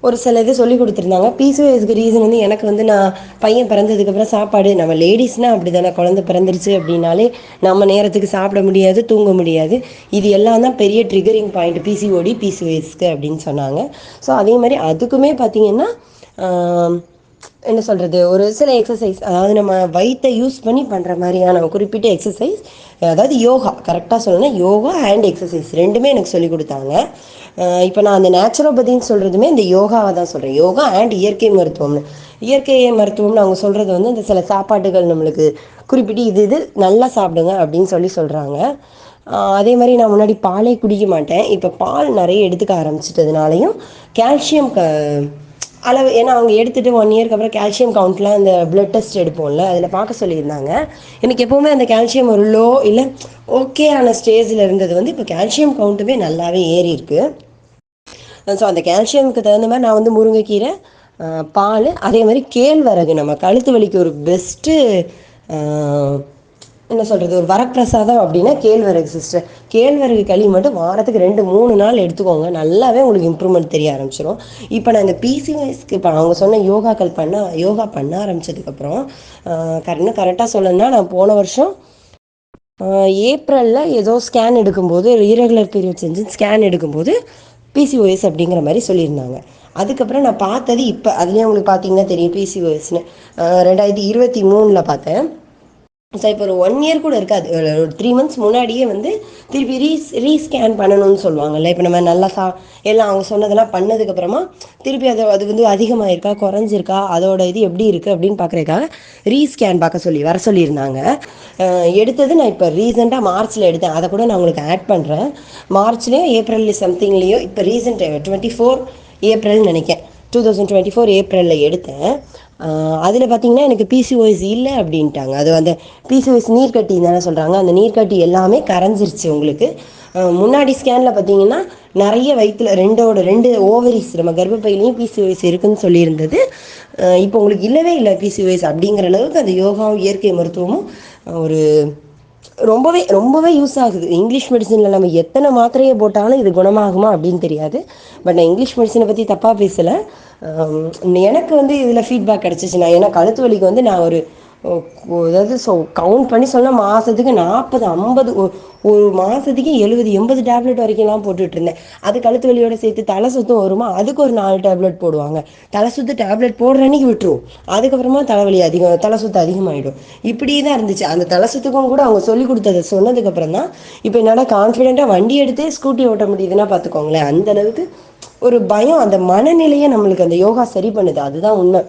ஒரு சில இது சொல்லி கொடுத்துருந்தாங்க. பிசிஓஎஸ்க்கு ரீசன் வந்து எனக்கு வந்து நான் பையன் பிறந்ததுக்கப்புறம் சாப்பாடு நம்ம லேடிஸ்னால் அப்படி தானே குழந்தை பிறந்துருச்சு அப்படின்னாலே நம்ம நேரத்துக்கு சாப்பிட முடியாது தூங்க முடியாது. இது எல்லாம் தான் பெரிய ட்ரிகரிங் பாயிண்ட் பிசிஓடி பிசிஓஎஸ்க்கு அப்படின்னு சொன்னாங்க. ஸோ அதே மாதிரி அதுக்குமே பார்த்தீங்கன்னா என்ன சொல்கிறது ஒரு சில எக்ஸசைஸ் அதாவது நம்ம வயித்தை யூஸ் பண்ணி பண்ணுற மாதிரியான குறிப்பிட்ட எக்ஸசைஸ் அதாவது யோகா கரெக்டாக சொல்லணும்னா யோகா அண்ட் எக்ஸசைஸ் ரெண்டுமே எனக்கு சொல்லி கொடுத்தாங்க. இப்போ நான் அந்த நேச்சுரோபதின்னு சொல்கிறதுமே இந்த யோகாவை தான் சொல்கிறேன் யோகா அண்ட் இயற்கை மருத்துவம்னு. இயற்கை மருத்துவம்னு அவங்க சொல்கிறது வந்து இந்த சில சாப்பாடுகள் நம்மளுக்கு குறிப்பிட்டு இது இது நல்லா சாப்பிடுங்க அப்படின்னு சொல்லி சொல்கிறாங்க அதே மாதிரி நான் முன்னாடி பாலே குடிக்க மாட்டேன். இப்போ பால் நிறைய எடுத்துக்க ஆரம்பிச்சிட்டதுனாலையும் கால்சியம் க அளவு ஏன்னா அவங்க எடுத்துட்டு ஒன் இயர்க்கு அப்புறம் கால்சியம் கவுண்ட்லாம் அந்த பிளட் டெஸ்ட் எடுப்போம்ல அதில் பார்க்க சொல்லியிருந்தாங்க. எனக்கு எப்போவுமே அந்த கால்சியம் ஒரு லோ இல்லை ஓகேயான ஸ்டேஜில் இருந்தது வந்து இப்போ கால்சியம் கவுண்ட்டுமே நல்லாவே ஏறி இருக்குது ஸோ அந்த கால்சியமுக்கு தகுந்த மாதிரி நான் வந்து முருங்கைக்கீரை பால் அதே மாதிரி கேழ்வரகு நம்ம கழுத்து வலிக்கு ஒரு பெஸ்ட்டு என்ன சொல்கிறது ஒரு வரப்பிரசாதம் அப்படின்னா கேழ்வரகு சிஸ்டர் கேழ்வரகு களி மட்டும் வாரத்துக்கு ரெண்டு மூணு நாள் எடுத்துக்கோங்க. நல்லாவே உங்களுக்கு இம்ப்ரூவ்மெண்ட் தெரிய ஆரம்பிச்சிடும் இப்போ நான் இந்த பிசிஓஎஸ்க்கு இப்போ அவங்க சொன்ன யோகாக்கள் பண்ண யோகா பண்ண ஆரம்பிச்சதுக்கப்புறம் கரெக்டாக கரெக்டாக சொல்லணும்னா நான் போன வருஷம் ஏப்ரலில் ஏதோ ஸ்கேன் எடுக்கும்போது இரகுலர் பீரியட் செஞ்சு ஸ்கேன் எடுக்கும்போது பிசிஓஎஸ் அப்படிங்கிற மாதிரி சொல்லியிருந்தாங்க. அதுக்கப்புறம் நான் பார்த்தது இப்போ அதுலேயே உங்களுக்கு பார்த்தீங்கன்னா தெரியும் பிசிஓஎஸ்னு ரெண்டாயிரத்தி இருபத்தி மூணில் பார்த்தேன். ஸோ இப்போ ஒரு ஒன் இயர் கூட இருக்காது. ஒரு த்ரீ மந்த்ஸ் முன்னாடியே வந்து திருப்பி ரீஸ் ரீஸ்கேன் பண்ணணும்னு சொல்லுவாங்கல்ல. இப்போ நம்ம நல்லா சா எல்லாம் அவங்க சொன்னதெல்லாம் பண்ணதுக்கப்புறமா திருப்பி அதை அது வந்து அதிகமாயிருக்கா குறைஞ்சிருக்கா அதோட இது எப்படி இருக்குது அப்படின்னு பார்க்குறதுக்காக ரீஸ்கேன் பார்க்க சொல்லி வர சொல்லியிருந்தாங்க. எடுத்தது நான் இப்போ ரீசெண்டாக மார்ச்சில் எடுத்தேன். அதை கூட நான் உங்களுக்கு ஆட் பண்ணுறேன் மார்ச்லேயோ ஏப்ரல் சம்திங்லேயோ இப்போ ரீசெண்ட் டுவெண்ட்டி ஃபோர் ஏப்ரல்னு நினைக்கிறேன். டூ தௌசண்ட் டுவெண்ட்டி ஃபோர் ஏப்ரலில் எடுத்தேன். அதில் பார்த்தீங்கன்னா எனக்கு பிசிஓஎஸ் இல்லை அப்படின்ட்டாங்க. அது அந்த பிசிஓஎஸ் நீர்க்கட்டி தானே சொல்கிறாங்க அந்த நீர்க்கட்டி எல்லாமே கரைஞ்சிருச்சு உங்களுக்கு. முன்னாடி ஸ்கேனில் பார்த்தீங்கன்னா நிறைய வயிற்றுல ரெண்டோட ரெண்டு ஓவரிஸ் நம்ம கர்ப்பப்பையிலையும் பிசிஓஎஸ் இருக்குன்னு சொல்லியிருந்தது. இப்போ உங்களுக்கு இல்லவே இல்லை பிசிஓஎஸ் அப்படிங்கிற அளவுக்கு அந்த யோகாவும் இயற்கை மருத்துவமும் ஒரு ரொம்பவே ரொம்பவே யூஸ் ஆகுது. இங்கிலீஷ் மெடிசனில் நம்ம எத்தனை மாத்திரையை போட்டாலும் இது குணமாகுமா அப்படின்னு தெரியாது. பட் நான் இங்கிலீஷ் மெடிசனை பற்றி தப்பாக பேசலை. எனக்கு வந்து இதில் ஃபீட்பேக் கிடச்சிச்சு நான் ஏன்னா கழுத்து வலிக்கு வந்து நான் ஒரு அதாவது ஸோ கவுண்ட் பண்ணி சொன்னால் மாதத்துக்கு நாற்பது ஐம்பது ஒரு மாதத்துக்கு எழுபது எண்பது டேப்லெட் வரைக்கும்லாம் போட்டுட்ருந்தேன் அது கழுத்து வலியோட சேர்த்து தலை சுத்தம் வருமா? அதுக்கு ஒரு நாலு டேப்லெட் போடுவாங்க. தலை சுத்து டேப்லெட் போடுற அன்னைக்கு விட்டுரும் அதுக்கப்புறமா தலைவலி அதிகம் தலை சுத்து அதிகமாகிடும் இப்படியே தான் இருந்துச்சு. அந்த தலை சுத்துக்கும் கூட அவங்க சொல்லி கொடுத்ததை சொன்னதுக்கப்புறம் தான் இப்போ என்னால் கான்ஃபிடென்ட்டாக வண்டி எடுத்தே ஸ்கூட்டி ஓட்ட முடியுதுன்னா பார்த்துக்கோங்களேன். அந்த அளவுக்கு ஒரு பயம் அந்த மனநிலையை நம்மளுக்கு அந்த யோகா சரி பண்ணுது. அதுதான் உண்மை.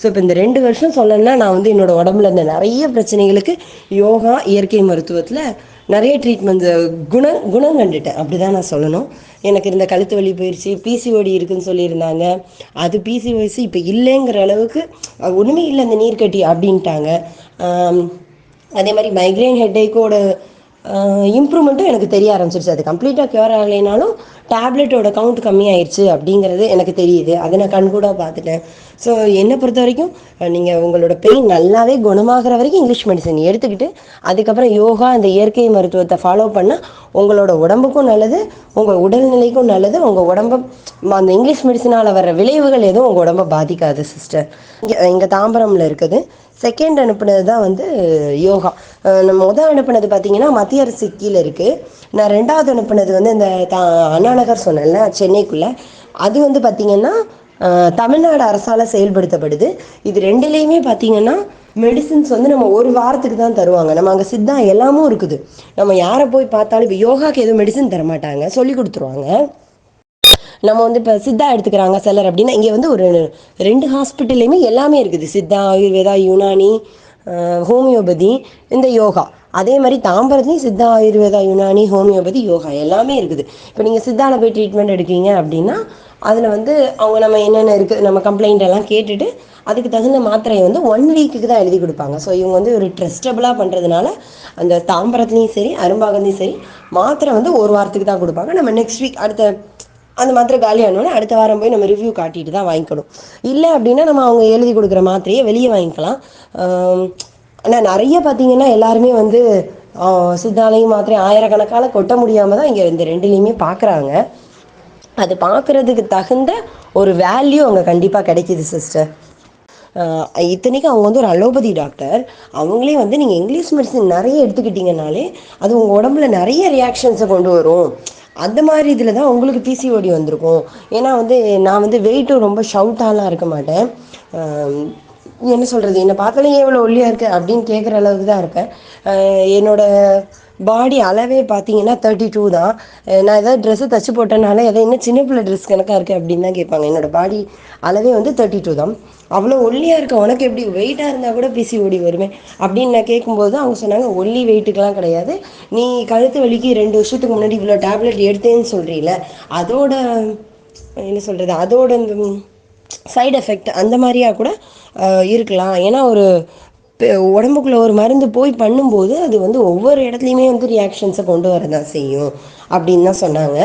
ஸோ இப்போ இந்த ரெண்டு வருஷம் சொல்லணும்னா நான் வந்து என்னோட உடம்புல இருந்த நிறைய பிரச்சனைகளுக்கு யோகா இயற்கை மருத்துவத்தில் நிறைய ட்ரீட்மெண்ட் குணம் குணம் கண்டுட்டேன். அப்படி தான் நான் சொல்லணும். எனக்கு இருந்த கழுத்து வலி போயிடுச்சு பிசிஓடி இருக்குன்னு சொல்லியிருந்தாங்க. அது பிசிஓஎஸ் இப்போ இல்லைங்கிற அளவுக்கு ஒன்றுமே இல்லை அந்த நீர்க்கட்டி அப்படின்ட்டாங்க. அதே மாதிரி மைக்ரைன் ஹெட்டேக்கோட இம்ப்ரூவ்மெண்ட்டும் எனக்கு தெரிய ஆரம்பிச்சிருச்சு. அது கம்ப்ளீட்டாக க்யூர் ஆகலைனாலும் டேப்லெட்டோட கவுண்ட் கம்மியாயிருச்சு அப்படிங்கிறது எனக்கு தெரியுது. அதை நான் கண்கூடாக பார்த்துட்டேன். ஸோ என்னை பொறுத்த வரைக்கும் நீங்கள் உங்களோட பெயின் நல்லாவே குணமாகிற வரைக்கும் இங்கிலீஷ் மெடிசன் எடுத்துக்கிட்டு அதுக்கப்புறம் யோகா அந்த இயற்கை மருத்துவத்தை ஃபாலோ பண்ணால் உங்களோட உடம்புக்கும் நல்லது உங்கள் உடல்நிலைக்கும் நல்லது உங்கள் உடம்ப அந்த இங்கிலீஷ் மெடிசனால் வர விளைவுகள் எதுவும் உங்கள் உடம்பை பாதிக்காது சிஸ்டர் இங்கே இங்கே தாம்பரமில் இருக்குது. செகண்ட் அனுப்புனது தான் வந்து யோகா. நம்ம முதல் அனுப்புனது பார்த்தீங்கன்னா மத்திய அரசு கீழே இருக்குது நான் ரெண்டாவது அனுப்புனது வந்து இந்த தா அண்ணாநகர் சொன்னேன்ல சென்னைக்குள்ளே. அது வந்து பார்த்திங்கன்னா தமிழ்நாடு அரசால் செயல்படுத்தப்படுது. இது ரெண்டுலேயுமே பார்த்தீங்கன்னா மெடிசின்ஸ் வந்து நம்ம ஒரு வாரத்துக்கு தான் தருவாங்க. நம்ம அங்கே சித்தா எல்லாமும் இருக்குது. நம்ம யாரை போய் பார்த்தாலும் இப்போ யோகாக்கு எதுவும் மெடிசின் தரமாட்டாங்க. சொல்லி கொடுத்துருவாங்க. நம்ம வந்து இப்போ சித்தா எடுத்துக்கிறாங்க சிலர் அப்படின்னா இங்கே வந்து ஒரு ரெண்டு ஹாஸ்பிட்டல்லையுமே எல்லாமே இருக்குது. சித்தா ஆயுர்வேதா யுனானி ஹோமியோபதி இந்த யோகா. அதே மாதிரி தாம்பரத்துலேயும் சித்தா ஆயுர்வேதா யுனானி ஹோமியோபதி யோகா எல்லாமே இருக்குது. இப்போ நீங்கள் சித்தாவில் போய் ட்ரீட்மெண்ட் எடுக்கீங்க அப்படின்னா அதில் வந்து அவங்க நம்ம என்னென்ன இருக்குது நம்ம கம்ப்ளைண்ட் எல்லாம் கேட்டுட்டு அதுக்கு தகுந்த மாத்திரையை வந்து ஒன் வீக்குக்கு தான் எழுதி கொடுப்பாங்க. ஸோ இவங்க வந்து ஒரு ட்ரஸ்டபுளாக பண்ணுறதுனால அந்த தாம்பரத்துலேயும் சரி அரும்பாகத்துலேயும் சரி மாத்திரை வந்து ஒரு வாரத்துக்கு தான் கொடுப்பாங்க. நம்ம நெக்ஸ்ட் வீக் அடுத்த அந்த மாத்திரை காலி ஆனோடனே அடுத்த வாரம் போய் நம்ம ரிவ்யூ காட்டிட்டு தான் வாங்கிக்கணும். இல்லை அப்படின்னா நம்ம அவங்க எழுதி கொடுக்குற மாத்திரையை வெளியே வாங்கிக்கலாம். ஆனால் நிறைய பார்த்தீங்கன்னா எல்லாருமே வந்து சித்தாலையும் மாத்திரை ஆயிரக்கணக்கால் கொட்ட முடியாமல் தான் இங்கே இந்த ரெண்டுலேயுமே பார்க்குறாங்க. அது பார்க்குறதுக்கு தகுந்த ஒரு வேல்யூ அங்கே கண்டிப்பாக கிடைக்கிது சிஸ்டர் இத்தனைக்கும் அவங்க வந்து ஒரு அலோபதி டாக்டர் அவங்களே வந்து நீங்கள் இங்கிலீஷ் மெடிசன் நிறைய எடுத்துக்கிட்டீங்கனாலே அது உங்கள் உடம்புல நிறைய ரியாக்ஷன்ஸை கொண்டு வரும். அந்த மாதிரி இதில் தான் உங்களுக்கு பிசிஓடி வந்திருக்கும். ஏன்னா வந்து நான் வந்து வெயிட்டும் ரொம்ப ஷவுட்டாலாம் இருக்க மாட்டேன். என்ன சொல்கிறது என்னை பார்த்தாலே ஏன் இவ்வளோ ஒல்லியாக இருக்கு? அப்படின்னு கேட்குற அளவுக்கு தான் இருப்பேன். என்னோடய பாடி அளவே பார்த்தீங்கன்னா தேர்ட்டி டூ தான் நான் ஏதாவது ட்ரெஸ்ஸு தச்சு போட்டனால எதை என்ன சின்ன பிள்ளை ட்ரெஸ் கணக்காக இருக்குது அப்படின்னு தான் கேட்பாங்க. என்னோட பாடி அளவே வந்து தேர்ட்டி டூ தான். அவ்வளோ ஒல்லியாக இருக்க உனக்கு எப்படி வெயிட்டாக இருந்தால் கூட பிசி ஓடி வருமே? அப்படின்னு நான் கேட்கும்போது அவங்க சொன்னாங்க ஒல்லி வெயிட்டுக்கெலாம் கிடையாது. நீ கழுத்து வலிக்கு ரெண்டு வருஷத்துக்கு முன்னாடி இவ்வளோ டேப்லெட் எடுத்தேன்னு சொல்கிறீல அதோட என்ன சொல்கிறது அதோட இந்த சைடு எஃபெக்ட் அந்த மாதிரியா கூட இருக்கலாம். ஏன்னா ஒரு உடம்புக்குள்ளே ஒரு மருந்து போய் பண்ணும்போது அது வந்து ஒவ்வொரு இடத்துலையுமே வந்து ரியாக்ஷன்ஸை கொண்டு வரதான் செய்யும். அப்படின்னு தான் சொன்னாங்க.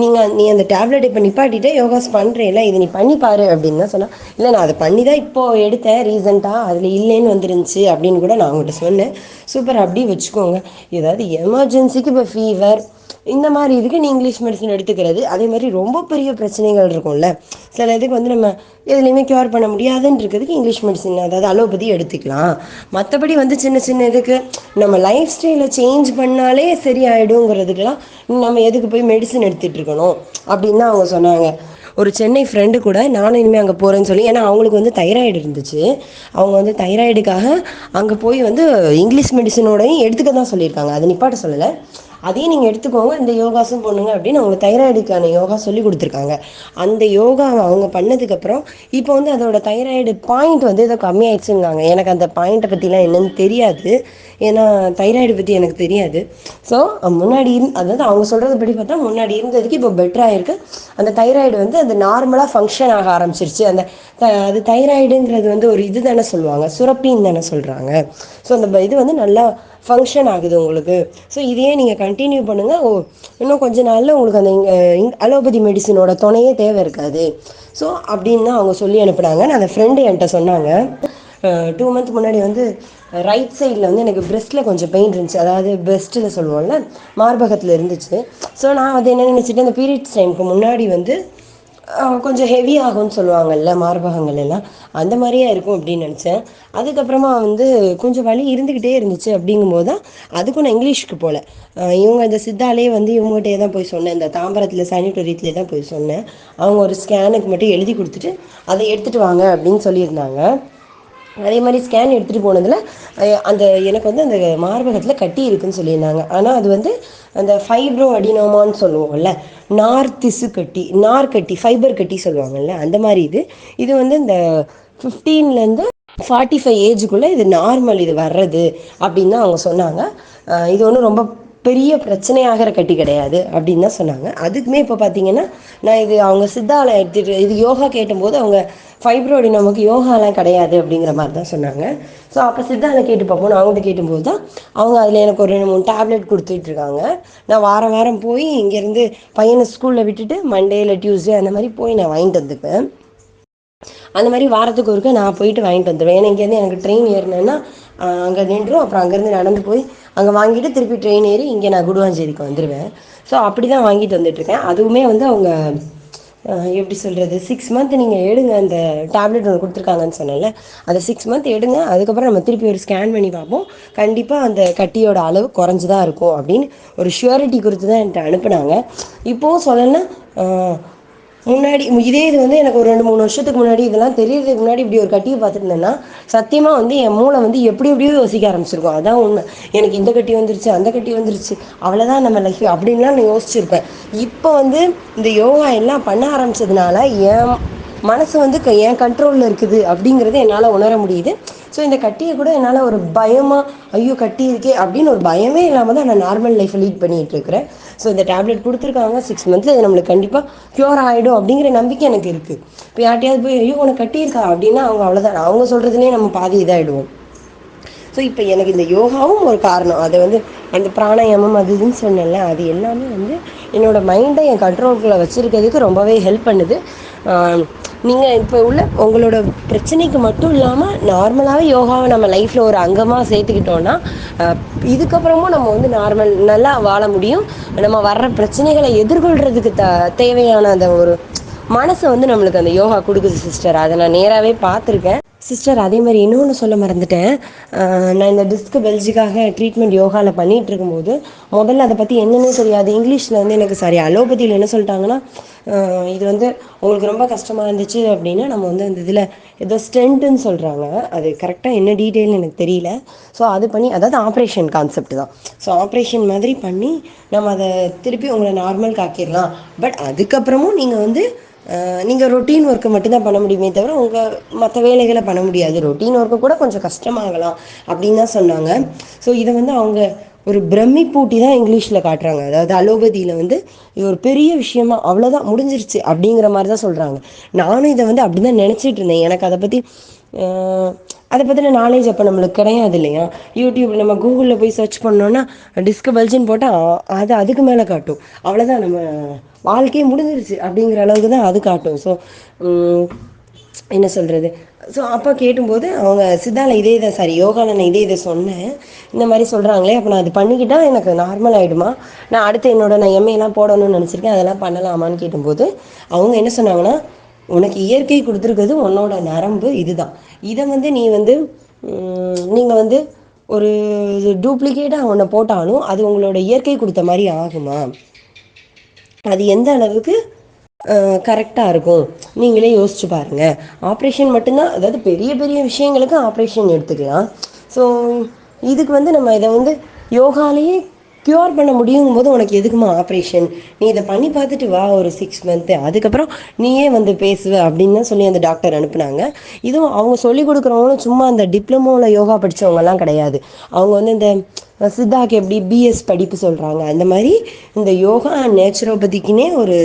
நீங்கள் நீ அந்த டேப்லெட் இப்போ நிப்பாட்டிட்டு யோகாஸ் பண்ணுறேல இது நீ பண்ணி பாரு அப்படின்னு தான் சொன்னால் இல்லை நான் அதை பண்ணி தான் இப்போது எடுத்தேன் ரீசெண்டாக அதில் இல்லைன்னு வந்துருந்துச்சு அப்படின்னு கூட நான் அவங்ககிட்ட சொன்னேன். சூப்பர் அப்படியே வச்சுக்கோங்க. ஏதாவது எமர்ஜென்சிக்கு இப்போ ஃபீவர் இந்த மாதிரி இதுக்கு நீ இங்கிலீஷ் மெடிசன் எடுத்துக்கிறது அதே மாதிரி ரொம்ப பெரிய பிரச்சனைகள் இருக்கும்ல. சில இதுக்கு வந்து நம்ம எதுலேயுமே க்யூர் பண்ண முடியாதுன்னு இருக்கிறதுக்கு இங்கிலீஷ் மெடிசன் அதாவது அலோபதி எடுத்துக்கலாம். மற்றபடி வந்து சின்ன சின்ன இதுக்கு நம்ம லைஃப் ஸ்டைலை சேஞ்ச் பண்ணாலே சரியாயிடுங்கிறதுக்கெல்லாம் நம்ம எதுக்கு போய் மெடிசன் எடுத்துகிட்டு இருக்கணும் அப்படின்னு தான் அவங்க சொன்னாங்க. ஒரு சென்னை ஃப்ரெண்டு கூட நானும் இனிமேல் அங்கே போகிறேன்னு சொல்லி ஏன்னா அவங்களுக்கு வந்து தைராய்டு இருந்துச்சு. அவங்க வந்து தைராய்டுக்காக அங்கே போய் வந்து இங்கிலீஷ் மெடிசனோடையும் எடுத்துக்க தான் சொல்லியிருக்காங்க. அதை நிப்பாட்ட சொல்லலை. அதையும் நீங்கள் எடுத்துக்கோங்க இந்த யோகாஸும் பண்ணுங்க அப்படின்னு அவங்க தைராய்டுக்கான யோகா சொல்லி கொடுத்துருக்காங்க. அந்த யோகா அவங்க பண்ணதுக்கப்புறம் இப்போ வந்து அதோட தைராய்டு பாயிண்ட் வந்து ஏதோ கம்மியாயிடுச்சுங்காங்க எனக்கு அந்த பாயிண்ட்டை பற்றிலாம் என்னன்னு தெரியாது. ஏன்னா தைராய்டு பற்றி எனக்கு தெரியாது. ஸோ முன்னாடி இரு அதாவது அவங்க சொல்கிறது படி பார்த்தா முன்னாடி இருந்ததுக்கு இப்போ பெட்டராக இருக்குது அந்த தைராய்டு வந்து அது நார்மலாக ஃபங்க்ஷன் ஆக ஆரம்பிச்சிருச்சு. அந்த த- அது தைராய்டுங்கிறது வந்து ஒரு இது தானே சொல்லுவாங்க. சுரப்பின்னு தானே சொல்கிறாங்க ஸோ அந்த இது வந்து நல்லா ஃபங்க்ஷன் ஆகுது உங்களுக்கு. ஸோ இதையே நீங்கள் கண்டினியூ பண்ணுங்கள் ஓ இன்னும் கொஞ்ச நாளில் உங்களுக்கு அந்த அலோபதி மெடிசினோட துணையே தேவை இருக்காது. ஸோ அப்படின்னு தான் அவங்க சொல்லி அனுப்புனாங்க. நான் அந்த ஃப்ரெண்டு என்கிட்ட சொன்னாங்க. டூ மந்த் முன்னாடி வந்து ரைட் சைடில் வந்து எனக்கு பிரெஸ்ட்டில் கொஞ்சம் பெயின் இருந்துச்சு. அதாவது பிரெஸ்ட்டில் சொல்லுவோம்ல மார்பகத்தில் இருந்துச்சு. ஸோ நான் வந்து என்ன நினச்சிட்டு அந்த பீரியட்ஸ் டைமுக்கு முன்னாடி வந்து கொஞ்சம் ஹெவி ஆகும்னு சொல்லுவாங்கல்ல மார்பகங்கள் எல்லாம். அந்த மாதிரியே இருக்கும் அப்படின்னு நினச்சேன். அதுக்கப்புறமா வந்து கொஞ்சம் வலி இருந்துக்கிட்டே இருந்துச்சு அப்படிங்கும்போது தான் அதுக்கும் நான் இங்கிலீஷ்க்கு போகல இவங்க இந்த சித்தாலே வந்து இவங்ககிட்டயே தான் போய் சொன்னேன். இந்த தாம்பரத்தில் சானிட்டோரியத்துலேயே தான் போய் சொன்னேன். அவங்க ஒரு ஸ்கேனுக்கு மட்டும் எழுதி கொடுத்துட்டு அதை எடுத்துகிட்டு வாங்க அப்படின்னு சொல்லியிருந்தாங்க. அதே மாதிரி ஸ்கேன் எடுத்துகிட்டு போனதில் அந்த எனக்கு வந்து அந்த மார்பகத்தில் கட்டி இருக்குன்னு சொல்லியிருந்தாங்க. ஆனால் அது வந்து அந்த ஃபைப்ரோ அடினோமான்னு சொல்லுவோம்ல நார் திசு கட்டி நார் கட்டி ஃபைபர் கட்டி சொல்லுவாங்கல்ல அந்த மாதிரி இது. இது வந்து இந்த ஃபிஃப்டீன்லேருந்து ஃபார்ட்டி ஃபைவ் ஏஜுக்குள்ளே இது நார்மல் இது வர்றது அப்படின்னு தான் அவங்க சொன்னாங்க. இது ஒன்றும் ரொம்ப பெரிய பிரச்சனையாகிற கட்டி கிடையாது அப்படின்னு தான் சொன்னாங்க. அதுக்குமே இப்போ பார்த்தீங்கன்னா நான் இது அவங்க சித்தால எடுத்துட்டு இது யோகா கேட்டும்போது அவங்க ஃபைப்ரோடி நமக்கு யோகாலாம் கிடையாது அப்படிங்கிற மாதிரி தான் சொன்னாங்க. ஸோ அப்போ சித்தால கேட்டு பார்ப்போம் நான் அவங்கள்ட்ட கேட்டும்போது தான் அவங்க அதில் எனக்கு ஒரு ரெண்டு மூணு டேப்லெட் கொடுத்துட்டு இருக்காங்க. நான் வாரம் வாரம் போய் இங்கேருந்து பையனை ஸ்கூலில் விட்டுட்டு மண்டே இல்லை டியூஸ்டே அந்த மாதிரி போய் நான் வாங்கிட்டு வந்துப்பேன். அந்த மாதிரி வாரத்துக்கு ஒருக்க நான் போயிட்டு வாங்கிட்டு வந்துடுவேன். ஏன்னா இங்கேருந்து எனக்கு ட்ரெயின் ஏறினேன்னா அங்கே நின்றும் அப்புறம் அங்கேருந்து நடந்து போய் அங்கே வாங்கிட்டு திருப்பி ட்ரெயின் ஏறி இங்கே நான் குடுவாஞ்சேரிக்கு வந்துடுவேன் ஸோ அப்படி தான் வாங்கிட்டு வந்துட்டுருக்கேன். அதுவுமே வந்து அவங்க எப்படி சொல்கிறது சிக்ஸ் மந்த் நீங்கள் எடுங்க அந்த டேப்லெட் ஒன்று கொடுத்துருக்காங்கன்னு சொன்னேன்ல அதை சிக்ஸ் மந்த் எடுங்க அதுக்கப்புறம் நம்ம திருப்பி ஒரு ஸ்கேன் பண்ணி பார்ப்போம். கண்டிப்பாக அந்த கட்டியோட அளவு குறைஞ்சு தான் இருக்கும் அப்படின்னு ஒரு ஷுவரிட்டி கொடுத்து தான் என்கிட்ட அனுப்புனாங்க. இப்போவும் சொல்லலைன்னா முன்னாடி இதே இது வந்து எனக்கு ஒரு ரெண்டு மூணு வருஷத்துக்கு முன்னாடி இதெல்லாம் தெரியறதுக்கு முன்னாடி இப்படி ஒரு கட்டியை பார்த்துருந்தேன்னா சத்தியமாக வந்து என் மூளை வந்து எப்படி எப்படியோ யோசிக்க ஆரம்பிச்சிருக்கும். அதான் உண்மை. எனக்கு இந்த கட்டி வந்துருச்சு அந்த கட்டி வந்துருச்சு. அவ்வளோதான் நம்ம லைஃப் அப்படின்லாம் நான் யோசிச்சிருப்பேன். இப்போ வந்து இந்த யோகா எல்லாம் பண்ண ஆரம்பிச்சதுனால என் மனசு வந்து க- என் கண்ட்ரோலில் இருக்குது அப்படிங்கிறத என்னால் உணர முடியுது. ஸோ இந்த கட்டியை கூட என்னால் ஒரு பயமாக ஐயோ கட்டி இருக்கே அப்படின்னு ஒரு பயமே இல்லாமல் தான் நான் நார்மல் லைஃப்பை லீட் பண்ணிகிட்டு இருக்கிறேன் ஸோ இந்த டேப்லெட் கொடுத்துருக்காங்க சிக்ஸ் மந்த்ஸ் அது நம்மளுக்கு கண்டிப்பாக க்யூர் ஆகிடும் அப்படிங்கிற நம்பிக்கை எனக்கு இருக்குது இப்போ யார்ட்டையாவது போய் ஐயோ உனக்கு கட்டியிருக்கா அப்படின்னா அவங்க அவ்வளோதான் அவங்க சொல்கிறதுலேயே நம்ம பாதி இதாகிடுவோம் ஸோ இப்போ எனக்கு இந்த யோகாவும் ஒரு காரணம். அதை வந்து அந்த பிராணாயாமம் அது இதுன்னு சொன்னேன்ல அது எல்லாமே வந்து என்னோடய மைண்டை என் கண்ட்ரோலுக்குள்ளே வச்சுருக்கிறதுக்கு ரொம்பவே ஹெல்ப் பண்ணுது. நீங்கள் இப்போ உள்ள உங்களோட பிரச்சனைக்கு மட்டும் இல்லாமல் நார்மலாகவே யோகாவை நம்ம லைஃப்பில் ஒரு அங்கமாக சேர்த்துக்கிட்டோன்னா இதுக்கப்புறமும் நம்ம வந்து நார்மல் நல்லா வாழ முடியும். நம்ம வர்ற பிரச்சனைகளை எதிர்கொள்கிறதுக்கு த தேவையான அந்த ஒரு மனசை வந்து நம்மளுக்கு அந்த யோகா கொடுக்குது சிஸ்டர். அதை நான் நேராகவே பார்த்துருக்கேன். சிஸ்டர் அதே மாதிரி இன்னொன்று சொல்ல மறந்துட்டேன். நான் இந்த டிஸ்க் பெல்ஜிக்காக ட்ரீட்மெண்ட் யோகாவில் பண்ணிகிட்டு இருக்கும்போது முதல்ல அதை பற்றி என்னென்னு தெரியாது. இங்கிலீஷில் வந்து எனக்கு சரி அலோபதியில் என்ன சொல்லிட்டாங்கன்னா இது வந்து உங்களுக்கு ரொம்ப கஷ்டமாக இருந்துச்சு அப்படின்னா நம்ம வந்து அந்த இதில் ஏதோ ஸ்டென்ட்டுன்னு சொல்கிறாங்க அது கரெக்டாக என்ன டீட்டெயில்னு எனக்கு தெரியல. ஸோ அது பண்ணி அதாவது ஆப்ரேஷன் கான்செப்ட் தான். ஸோ ஆப்ரேஷன் மாதிரி பண்ணி நம்ம அதை திருப்பி உங்களை நார்மல் காக்கிடலாம். பட் அதுக்கப்புறமும் நீங்கள் வந்து நீங்கள் ரொட்டீன் ஒர்க்கை மட்டும்தான் பண்ண முடியுமே தவிர உங்கள் மற்ற வேலைகளை பண்ண முடியாது. ரொட்டீன் ஒர்க்கு கூட கொஞ்சம் கஷ்டமாகலாம் அப்படின்னு தான் சொன்னாங்க. ஸோ இதை வந்து அவங்க ஒரு பிரமிப்பூட்டி தான் இங்கிலீஷில் காட்டுறாங்க. அதாவது அலோபதியில் வந்து இது ஒரு பெரிய விஷயமா அவ்வளோதான் முடிஞ்சிருச்சு அப்படிங்கிற மாதிரி தான் சொல்கிறாங்க நானும் இதை வந்து அப்படி தான் நினச்சிட்டு இருந்தேன். எனக்கு அதை பற்றி அதை பற்றின நாலேஜ் அப்போ நம்மளுக்கு கிடையாது இல்லையா? யூடியூப் நம்ம கூகுளில் போய் சர்ச் பண்ணோன்னா டிஸ்கபல்ஜின்னு போட்டால் அது அதுக்கு மேலே காட்டும். அவ்வளோதான் நம்ம வாழ்க்கையே முடிஞ்சிருச்சு அப்படிங்கிற அளவுக்கு தான் அது காட்டும். ஸோ என்ன சொல்கிறது ஸோ அப்பா கேட்டும்போது அவங்க சித்தால இதே இதை சாரி யோகாவில் நான் இதே இதை சொன்னேன். இந்த மாதிரி சொல்கிறாங்களே அப்போ நான் அது பண்ணிக்கிட்டா எனக்கு நார்மல் ஆகிடுமா நான் அடுத்து என்னோட நான் எம்ஏலாம் போடணும்னு நினச்சிருக்கேன் அதெல்லாம் பண்ணலாமான்னு கேட்டும்போது அவங்க என்ன சொன்னாங்கன்னா உனக்கு இயற்கை கொடுத்துருக்கிறது உன்னோட நரம்பு இதுதான். இதை வந்து நீ வந்து நீங்கள் வந்து ஒரு டூப்ளிகேட்டாக ஒன்றை போட்டாலும் அது உங்களோட இயற்கை கொடுத்த மாதிரி ஆகுமா? அது எந்த அளவுக்கு கரெக்டாக இருக்கும்? நீங்களே யோசிச்சு பாருங்கள் ஆப்ரேஷன் மட்டும்தான் அதாவது பெரிய பெரிய விஷயங்களுக்கு ஆப்ரேஷன் எடுத்துக்கலாம். ஸோ இதுக்கு வந்து நம்ம இதை வந்து யோகாலேயே க்யூர் பண்ண முடியும் போது உனக்கு எதுக்குமா ஆப்ரேஷன் நீ இதை பண்ணி பார்த்துட்டு வா ஒரு சிக்ஸ் மந்த்து அதுக்கப்புறம் நீயே வந்து பேசுவ அப்படின்னு தான் சொல்லி அந்த டாக்டர் அனுப்புனாங்க. இதுவும் அவங்க சொல்லி கொடுக்குறவங்களும் சும்மா அந்த டிப்ளமோவில் யோகா படித்தவங்கலாம் கிடையாது. அவங்க வந்து இந்த சித்தாக்கு எப்படி பிஎஸ் படிப்பு சொல்கிறாங்க அந்த மாதிரி இந்த யோகா நேச்சுரோபதிக்குனே ஒரு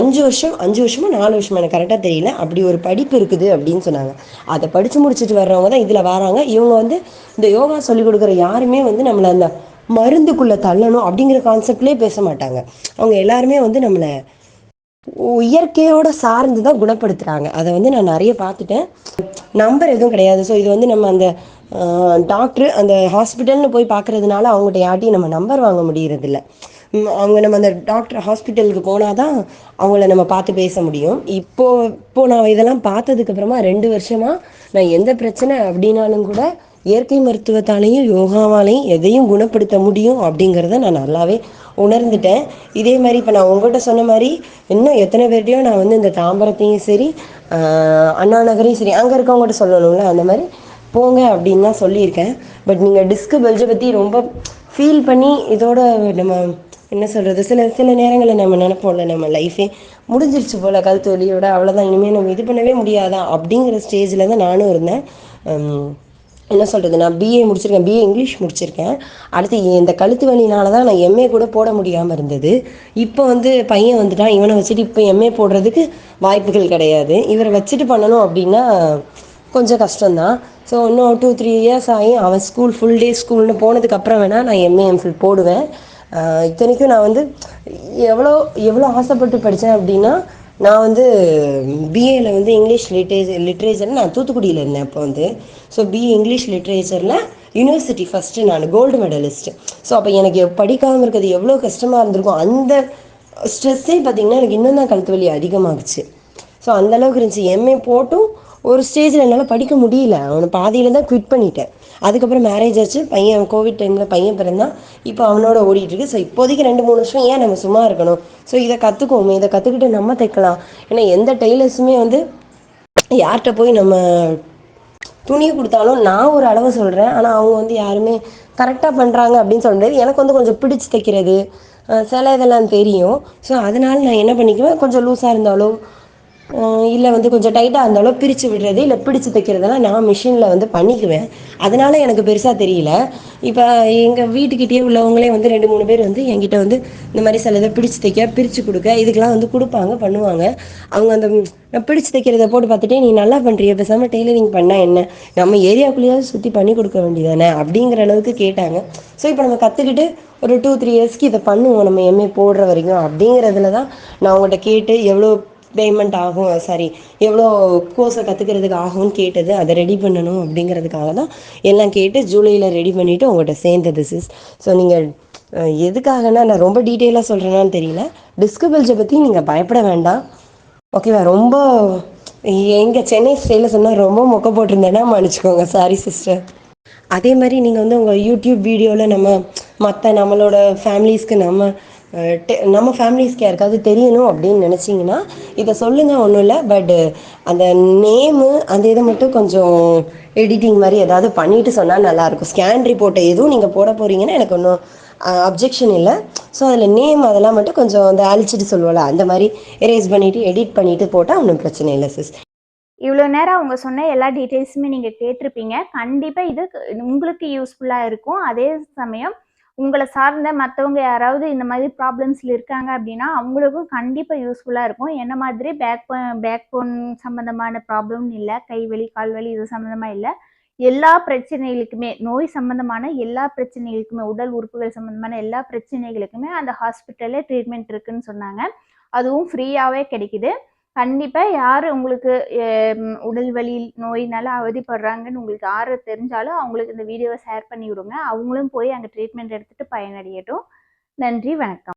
அஞ்சு வருஷம் அஞ்சு வருஷமா நாலு வருஷமா எனக்கு கரெக்டாக தெரியல. அப்படி ஒரு படிப்பு இருக்குது அப்படின்னு சொன்னாங்க. அதை படித்து முடிச்சுட்டு வர்றவங்க தான் இதில் வராங்க. இவங்க வந்து இந்த யோகா சொல்லி கொடுக்குற யாருமே வந்து நம்மளை அந்த மருந்துக்குள்ளே தள்ளணும் அப்படிங்கிற கான்செப்ட்லேயே பேச மாட்டாங்க. அவங்க எல்லாருமே வந்து நம்மளை இயற்கையோட சார்ந்து தான் குணப்படுத்துகிறாங்க அதை வந்து நான் நிறைய பார்த்துட்டேன். நம்பர் எதுவும் கிடையாது. ஸோ இது வந்து நம்ம அந்த டாக்டர் அந்த ஹாஸ்பிட்டல்னு போய் பார்க்குறதுனால அவங்ககிட்ட யார்ட்டையும் நம்ம நம்பர் வாங்க முடியறதில்ல. அவங்க நம்ம அந்த டாக்டர் ஹாஸ்பிட்டலுக்கு போனால் தான் அவங்கள நம்ம பார்த்து பேச முடியும். இப்போது இப்போது நான் இதெல்லாம் பார்த்ததுக்கப்புறமா ரெண்டு வருஷமாக நான் எந்த பிரச்சனை அப்படின்னாலும் கூட இயற்கை மருத்துவத்தாலையும் யோகாவாலையும் எதையும் குணப்படுத்த முடியும் அப்படிங்கிறத நான் நல்லாவே உணர்ந்துட்டேன். இதே மாதிரி இப்போ நான் உங்கள்கிட்ட சொன்ன மாதிரி இன்னும் எத்தனை பேர்ட்டையும் நான் வந்து இந்த தாம்பரத்தையும் சரி அண்ணா நகரையும் சரி அங்கே இருக்கவங்ககிட்ட சொல்லணும்ல அந்த மாதிரி போங்க அப்படின்னு தான் சொல்லியிருக்கேன். பட் நீங்கள் டிஸ்கு பெல்ஜை பற்றி ரொம்ப ஃபீல் பண்ணி இதோட நம்ம என்ன சொல்கிறது சில சில நேரங்களில் நம்ம நினைப்போம்ல நம்ம லைஃபே முடிஞ்சிருச்சு போல் கழுத்து வலியோட அவ்வளோதான் இனிமேல் நம்ம இது பண்ணவே முடியாதா அப்படிங்கிற ஸ்டேஜில் தான் நானும் இருந்தேன். என்ன சொல்கிறது நான் பிஏ முடிச்சிருக்கேன். பிஏ இங்கிலீஷ் முடிச்சிருக்கேன். அடுத்து இந்த கழுத்து வலினால தான் நான் எம்ஏ கூட போட முடியாமல் இருந்தது. இப்போ வந்து பையன் வந்துட்டான். இவனை வச்சுட்டு இப்போ எம்ஏ போடுறதுக்கு வாய்ப்புகள் கிடையாது. இவரை வச்சுட்டு பண்ணணும் அப்படின்னா கொஞ்சம் கஷ்டம்தான். ஸோ இன்னும் டூ த்ரீ இயர்ஸ் ஆகி அவன் ஸ்கூல் ஃபுல் டே ஸ்கூல்னு போனதுக்கப்புறம் வேணால் நான் எம்ஏ எம்ஃபில் போடுவேன். இத்தனைக்கும் நான் வந்து எவ்வளோ எவ்வளோ ஆசைப்பட்டு படித்தேன் அப்படின்னா நான் வந்து பிஏல வந்து இங்கிலீஷ் லிட்ரேச்சர் லிட்ரேச்சர் நான் தூத்துக்குடியில் இருந்தேன் அப்போ வந்து. ஸோ பிஏ இங்கிலீஷ் லிட்ரேச்சரில் யூனிவர்சிட்டி ஃபஸ்ட்டு நான் கோல்டு மெடலிஸ்ட்டு ஸோ அப்போ எனக்கு படிக்காமல் இருக்கிறது எவ்வளோ கஷ்டமாக இருந்திருக்கும் அந்த ஸ்ட்ரெஸ்ஸே பார்த்திங்கன்னா எனக்கு இன்னும் தான் கழுத்து வலி அதிகமாகுச்சு. ஸோ அந்தளவுக்கு இருந்துச்சு. எம்ஏ போட்டும் ஒரு ஸ்டேஜில் என்னால் படிக்க முடியல. அவனை பாதியில் தான் குவிட் பண்ணிட்டேன். அதுக்கப்புறம் மேரேஜ் ஆச்சு. பையன் கோவிட் டைமில் பையன் பிறந்தான். இப்போ அவனோட ஓடிட்டுருக்கு ஸோ இப்போதைக்கு ரெண்டு மூணு வருஷம் ஏன் நம்ம சும்மா இருக்கணும்? ஸோ இதை கற்றுக்குவோமே இதை கற்றுக்கிட்டு நம்ம தைக்கலாம். ஏன்னா எந்த டெய்லர்ஸுமே வந்து யார்கிட்ட போய் நம்ம துணியை கொடுத்தாலும் நான் ஒரு அளவு சொல்கிறேன் ஆனால் அவங்க வந்து யாருமே கரெக்டாக பண்ணுறாங்க அப்படின்னு சொல்ல முடியாது எனக்கு வந்து கொஞ்சம் பிடிச்சி தைக்கிறது சில இதெல்லாம் தெரியும். ஸோ அதனால நான் என்ன பண்ணிக்குவேன்? கொஞ்சம் லூஸாக இருந்தாலும் இல்லை வந்து கொஞ்சம் டைட்டாக இருந்தாலும் பிரித்து விடுறது இல்லை பிடிச்சி தைக்கிறதெல்லாம் நான் மிஷினில் வந்து பண்ணிக்குவேன். அதனால் எனக்கு பெருசாக தெரியல. இப்போ எங்கள் வீட்டுக்கிட்டே உள்ளவங்களே வந்து ரெண்டு மூணு பேர் வந்து என்கிட்ட வந்து இந்த மாதிரி சில இதை பிடிச்சி தைக்க பிரித்து கொடுக்க இதுக்கெலாம் வந்து கொடுப்பாங்க பண்ணுவாங்க. அவங்க அந்த பிடிச்சி தைக்கிறத போட்டு பார்த்துட்டே நீ நல்லா பண்ணுறிய பேசாமல் டெய்லரிங் பண்ணால் என்ன? நம்ம ஏரியாக்குள்ளேயாவது சுற்றி பண்ணி கொடுக்க வேண்டியதானே? அப்படிங்கிற அளவுக்கு கேட்டாங்க. ஸோ இப்போ நம்ம கற்றுக்கிட்டு ஒரு டூ த்ரீ இயர்ஸ்க்கு இதை பண்ணுவோம் நம்ம எம்ஏ போடுற வரைக்கும். அப்படிங்கிறதுல தான் நான் உங்கள்கிட்ட கேட்டு எவ்வளோ பேமெண்ட் ஆகும் சாரி எவ்வளோ கோர்ஸை கற்றுக்கிறதுக்கு ஆகும்னு கேட்டது அதை ரெடி பண்ணணும் அப்படிங்கிறதுக்காக தான் எல்லாம் கேட்டு ஜூலையில் ரெடி பண்ணிவிட்டு உங்கள்கிட்ட சேர்ந்தது சிஸ் ஸோ நீங்கள் எதுக்காகனா நான் ரொம்ப டீட்டெயிலாக சொல்கிறேன்னான்னு தெரியல. டிஸ்கபிள்ஸை பற்றி நீங்கள் பயப்பட வேண்டாம். ஓகேவா ரொம்ப எங்கள் சென்னை ஸ்டைலில் சொன்னால் ரொம்ப மொக்க போட்டிருந்தேன்னா மன்னிச்சுக்கோங்க. சாரி சிஸ்டர் அதே மாதிரி நீங்கள் வந்து உங்கள் யூடியூப் வீடியோவில் நம்ம மற்ற நம்மளோட ஃபேமிலிஸ்க்கு நம்ம நம்ம ஃபேமிலிஸ்க்கு யாருக்காவது தெரியணும் அப்படின்னு நினச்சிங்கன்னா இதை சொல்லுங்கள் ஒன்றும் இல்லை. பட் அந்த நேமு அந்த இதை மட்டும் கொஞ்சம் எடிட்டிங் மாதிரி ஏதாவது பண்ணிட்டு சொன்னால் நல்லாயிருக்கும். ஸ்கேன் ரிப்போர்ட்டை எதுவும் நீங்கள் போட போகிறீங்கன்னா எனக்கு ஒன்றும் அப்ஜெக்ஷன் இல்லை. ஸோ அதில் நேம் அதெல்லாம் மட்டும் கொஞ்சம் அந்த அழிச்சிட்டு சொல்லுவோம்ல அந்த மாதிரி எரேஸ் பண்ணிவிட்டு எடிட் பண்ணிவிட்டு போட்டால் ஒன்றும் பிரச்சனை இல்லை சிஸ் இவ்வளோ நேரம் அவங்க சொன்ன எல்லா டீட்டெயில்ஸுமே நீங்கள் கேட்டிருப்பீங்க. கண்டிப்பாக இது உங்களுக்கு யூஸ்ஃபுல்லாக இருக்கும். அதே சமயம் உங்களை சார்ந்த மற்றவங்க யாராவது இந்த மாதிரி ப்ராப்ளம்ஸில் இருக்காங்க அப்படின்னா அவங்களுக்கும் கண்டிப்பாக யூஸ்ஃபுல்லாக இருக்கும். என்ன மாதிரி பேக் பேக் போன் சம்மந்தமான ப்ராப்ளம் இல்லை கைவலி கால்வலி இது சம்மந்தமாக இல்லை. எல்லா பிரச்சனைகளுக்குமே நோய் சம்மந்தமான எல்லா பிரச்சனைகளுக்குமே உடல் உறுப்புகள் சம்மந்தமான எல்லா பிரச்சனைகளுக்குமே அந்த ஹாஸ்பிட்டலில் ட்ரீட்மெண்ட் இருக்குன்னு சொன்னாங்க. அதுவும் ஃப்ரீயாகவே கிடைக்குது. கண்டிப்பாக யார் உங்களுக்கு உடல் வலி நோயினால அவதிப்படுறாங்கன்னு உங்களுக்கு யார் தெரிஞ்சாலும் அவங்களுக்கு இந்த வீடியோவை ஷேர் பண்ணி விடுங்க அவங்களும் போய் அங்கே ட்ரீட்மெண்ட் எடுத்துகிட்டு பயனடையட்டும். நன்றி வணக்கம்.